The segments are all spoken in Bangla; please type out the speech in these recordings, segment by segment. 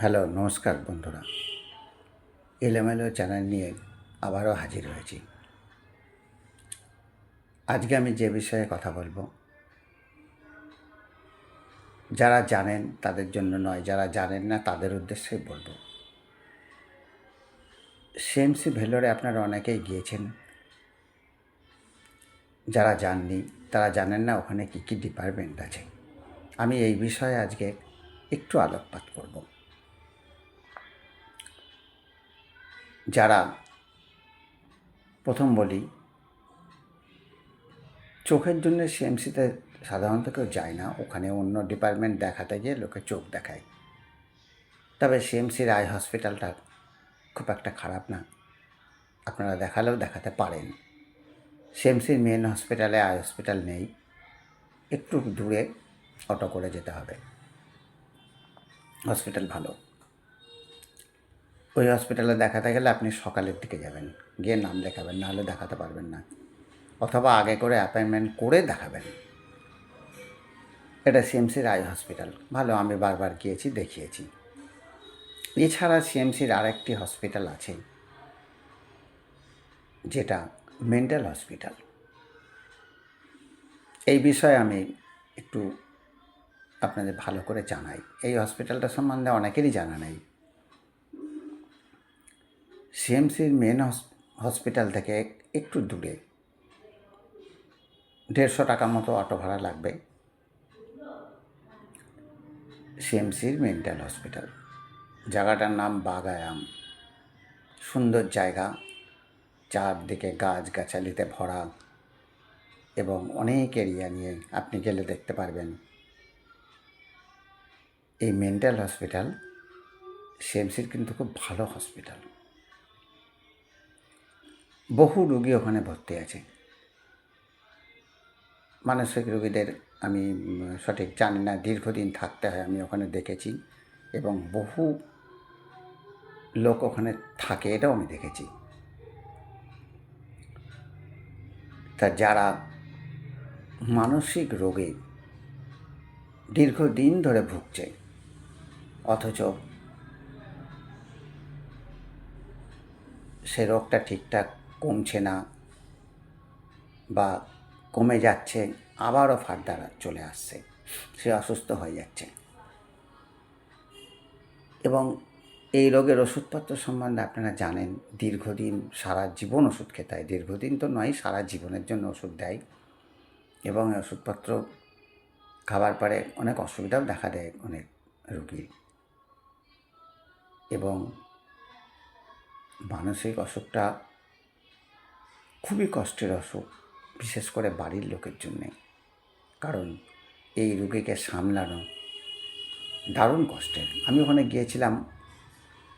হ্যালো, নমস্কার বন্ধুরা। এলোমেলো চ্যানেল নিয়ে আবারও হাজির হয়েছি। আজকে আমি যে বিষয়ে কথা বলব, যারা জানেন তাদের জন্য নয়, যারা জানেন না তাদের উদ্দেশ্যেই বলব। সিএমসি ভেলোরে আপনারা অনেকেই গিয়েছেন, যারা যাননি তারা জানেন না ওখানে কী কী ডিপার্টমেন্ট আছে। আমি এই বিষয়ে আজকে একটু আলোকপাত করব। যারা প্রথম বলি, চোখের জন্য সিএমসিতে সাধারণত কেউ যায় না। ওখানে অন্য ডিপার্টমেন্ট দেখাতে গিয়ে লোকে চোখ দেখায়। তবে সিএমসির আই হসপিটালটা খুব একটা খারাপ না। আপনারা দেখালেও দেখাতে পারেন। সিএমসির মেন হসপিটালে আই হসপিটাল নেই। একটু দূরে অটো করে যেতে হবে। হসপিটাল ভালো। ওই হসপিটালে দেখাতে গেলে আপনি সকালের দিকে যাবেন। গিয়ে নাম লেখাবেন, নাহলে দেখাতে পারবেন না। অথবা আগে করে অ্যাপয়েন্টমেন্ট করে দেখাবেন। এটা সিএমসির আই হসপিটাল ভালো, আমি বারবার গিয়েছি, দেখিয়েছি। এছাড়া সিএমসির আরেকটি হসপিটাল আছে, যেটা মেন্টাল হসপিটাল এই বিষয়ে আমি একটু আপনাদের ভালো করে জানাই। এই হসপিটালটা সম্বন্ধে অনেকেরই জানা নেই। সিএমসির মেন হসপিটাল থেকে একটু দূরে। দেড়শো টাকা মতো অটো ভাড়া লাগবে। সিএমসির মেন্টাল হসপিটাল। জায়গাটার নাম বাগায়াম। সুন্দর জায়গা। চারদিকে গাছ গাছালিতে ভরা এবং অনেক এরিয়া নিয়ে আপনি গেলে দেখতে পারবেন। এই মেন্টাল হসপিটাল সিএমসির কিন্তু খুব ভালো হসপিটাল। বহু রুগী ওখানে ভর্তি আছে। মানসিক রোগীদের আমি সঠিক জানি না, দীর্ঘদিন থাকতে হয়, আমি ওখানে দেখেছি এবং বহু লোক ওখানে থাকে এটাও আমি দেখেছি। তা যারা মানসিক রোগে দীর্ঘদিন ধরে ভুগছে, অথচ সে রোগটা ঠিকঠাক কমছে না বা কমে যাচ্ছে, আবারও ফার্দার চলে আসছে। সে অসুস্থ হয়ে যাচ্ছে। এবং এই রোগের ওষুধপত্র সম্বন্ধে আপনারা জানেন, দীর্ঘদিন সারা জীবন ওষুধ খেতে হয়। দীর্ঘদিন তো নয়, সারা জীবনের জন্য ওষুধ দেয়। এবং এই ওষুধপত্র খাবার পরে অনেক অসুবিধাও দেখা দেয় অনেক রোগীর। এবং মানসিক অসুখটা খুবই কষ্টের অসুখ, বিশেষ করে বাড়ির লোকের জন্যে। কারণ এই রোগীকে সামলানো দারুণ কষ্টের। আমি ওখানে গিয়েছিলাম,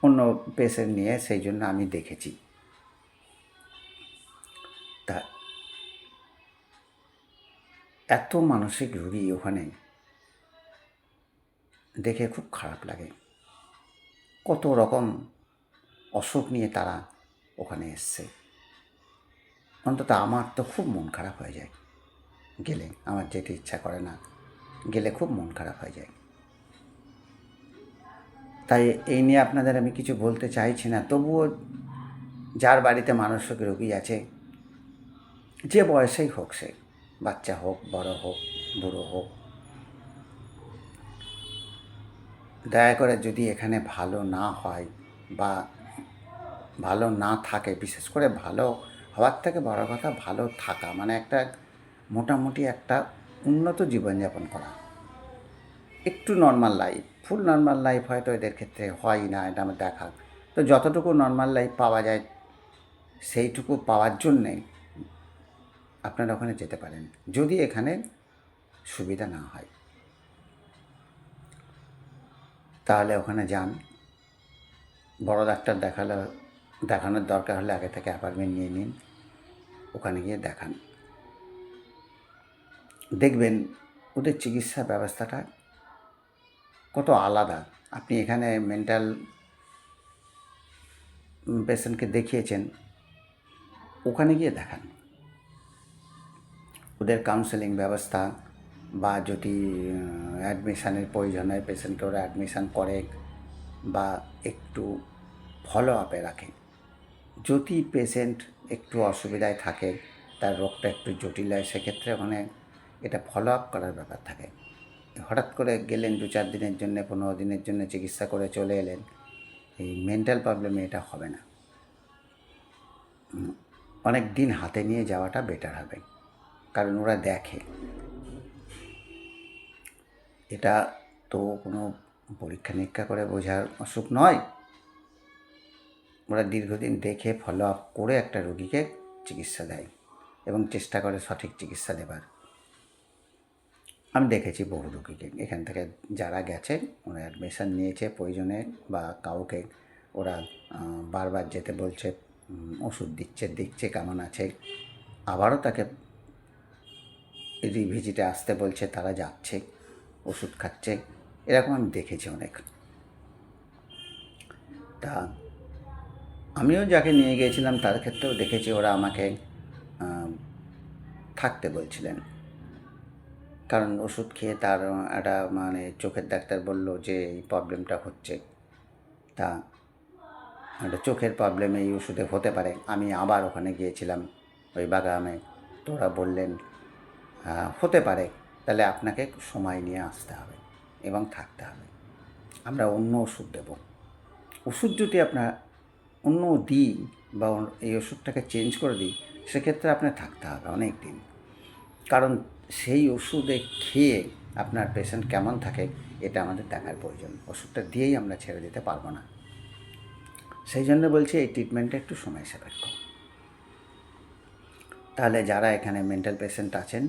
অন্য পেশেন্ট নিয়ে, সেই জন্য আমি দেখেছি। তা এত মানসিক রুগী ওখানে দেখে খুব খারাপ লাগে। কত রকম অসুখ নিয়ে তারা ওখানে এসছে। অন্তত আমার তো খুব মন খারাপ হয়ে যায়। গেলে আমার যেতে ইচ্ছা করে না। গেলে খুব মন খারাপ হয়ে যায়। তাই এই নিয়ে আপনাদের আমি কিছু বলতে চাইছি না। তবুও যার বাড়িতে মানসিক রোগী আছে, যে বয়সেই হোক সে, বাচ্চা হোক, বড় হোক, বুড়ো হোক, দয়া করে যদি এখানে ভালো না হয় বা ভালো না থাকে, বিশেষ করে ভালো হওয়ার থেকে বড় কথা ভালো থাকা মানে একটা মোটামুটি একটা উন্নত জীবনযাপন করা। একটু normal life full normal life হয়তো এদের ক্ষেত্রে হয় না, এটা আমার দেখা। তো যতটুকু নর্মাল লাইফ পাওয়া যায়, সেইটুকু পাওয়ার জন্যে আপনারা ওখানে যেতে পারেন, যদি এখানে সুবিধা না হয়। তাহলে ওখানে যান। বড় ডাক্তার দেখালে, দেখানোর দরকার হলে আগে থেকে অ্যাপয়েন্টমেন্ট নিয়ে নিন। ওখানে গিয়ে দেখান। দেখবেন ওদের চিকিৎসা ব্যবস্থাটা কত আলাদা। আপনি এখানে মেন্টাল পেশেন্টকে দেখিয়েছেন, ওখানে গিয়ে দেখান। ওদের কাউন্সেলিং ব্যবস্থা বা যদি অ্যাডমিশানের প্রয়োজন হয় পেশেন্টকে ওরা অ্যাডমিশান করে বা একটু ফলো আপে রাখে যদি পেশেন্ট একটু অসুবিধায় থাকে, তার রোগটা একটু জটিল হয়, সেক্ষেত্রে মানে এটা ফলো আপ করার ব্যাপার থাকে। হঠাৎ করে গেলেন দু চার দিনের জন্য, পনেরো দিনের জন্য চিকিৎসা করে চলে এলেন, এই মেন্টাল প্রবলেমে এটা হবে না। অনেক দিন হাতে নিয়ে যাওয়াটা বেটার হবে, কারণ ওরা দেখে। এটা তো কোনো পরীক্ষা নিরীক্ষা করে বোঝার অসুখ নয়। ওরা দীর্ঘদিন দেখে ফলো আপ করে একটা রোগীকে চিকিৎসা দেয় এবং চেষ্টা করে সঠিক চিকিৎসা দেবার। আমি দেখেছি বহু রোগীকে। এখান থেকে যারা গেছে, ওরা অ্যাডমিশন নিয়েছে প্রয়োজনে বা কাউকে। ওরা বারবার যেতে বলছে ওষুধ দিচ্ছে, দেখছে কেমন আছে। আবারও তাকে রিভিজিটে আসতে বলছে, তারা যাচ্ছে, ওষুধ খাচ্ছে। এরকম আমি দেখেছি অনেক। তা আমিও যাকে নিয়ে গিয়েছিলাম তার ক্ষেত্রেও দেখেছি ওরা আমাকে থাকতে বলছিলেন। কারণ ওষুধ খেয়ে তার একটা মানে চোখের ডাক্তার বলল যে এই প্রবলেমটা হচ্ছে। তা একটা চোখের প্রবলেম এই ওষুধে হতে পারে। আমি আবার ওখানে গিয়েছিলাম ওই বাগামে তো ওরা বললেন হতে পারে। তাহলে আপনাকে সময় নিয়ে আসতে হবে এবং থাকতে হবে। আমরা অন্য ওষুধ দেব। ওষুধ যদি আপনার অন্য দিই বা এই ওষুধটাকে চেঞ্জ করে দিই, সেক্ষেত্রে আপনার থাকতে হবে অনেক দিন। কারণ সেই ওষুধে খেয়ে আপনার পেশেন্ট কেমন থাকে, এটা আমাদের দেখার প্রয়োজন। ওষুধটা দিয়েই আমরা ছেড়ে দিতে পারব না। সেই জন্য বলছি, এই ট্রিটমেন্টটা একটু সময় সাপেক্ষ। তাহলে যারা এখানে মেন্টাল পেশেন্ট আছেন,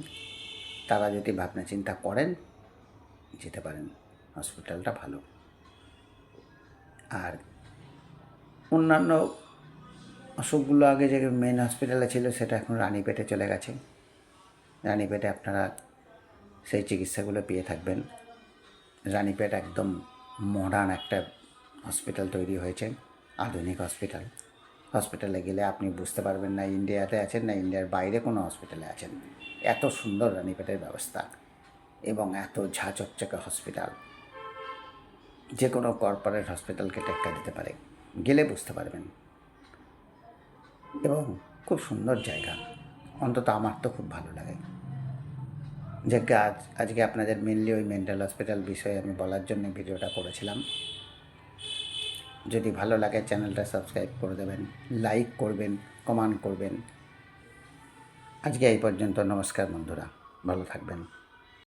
তারা যদি ভাবনা চিন্তা করেন, যেতে পারেন। হসপিটালটা ভালো। আর অন্যান্য অসুখগুলো আগে যে মেন হসপিটালে ছিল, সেটা এখন রানীপেটে চলে গেছে। রানীপেটে আপনারা সেই চিকিৎসাগুলো পেয়ে থাকবেন। রানীপেট একদম মডার্ন একটা হসপিটাল তৈরি হয়েছে, আধুনিক হসপিটাল হসপিটালে গেলে আপনি বুঝতে পারবেন না ইন্ডিয়াতে আছেন না ইন্ডিয়ার বাইরে কোনো হসপিটালে আছেন। এত সুন্দর রানীপেটের ব্যবস্থা এবং এত ঝা চকচকে হসপিটাল যে কোনো কর্পোরেট হসপিটালকে টেক্কা দিতে পারে। গেলে বুঝতে পারবেন। এবং খুব সুন্দর জায়গা। অন্তত আমার তো খুব ভালো লাগে। যে আজ, আজকে আপনাদের মেনলি ওই মেন্টাল হসপিটাল বিষয়ে আমি বলার জন্য ভিডিওটা করেছিলাম। যদি ভালো লাগে চ্যানেলটা সাবস্ক্রাইব করে দেবেন লাইক করবেন কমেন্ট করবেন। আজকে এই পর্যন্ত, নমস্কার বন্ধুরা। ভালো থাকবেন।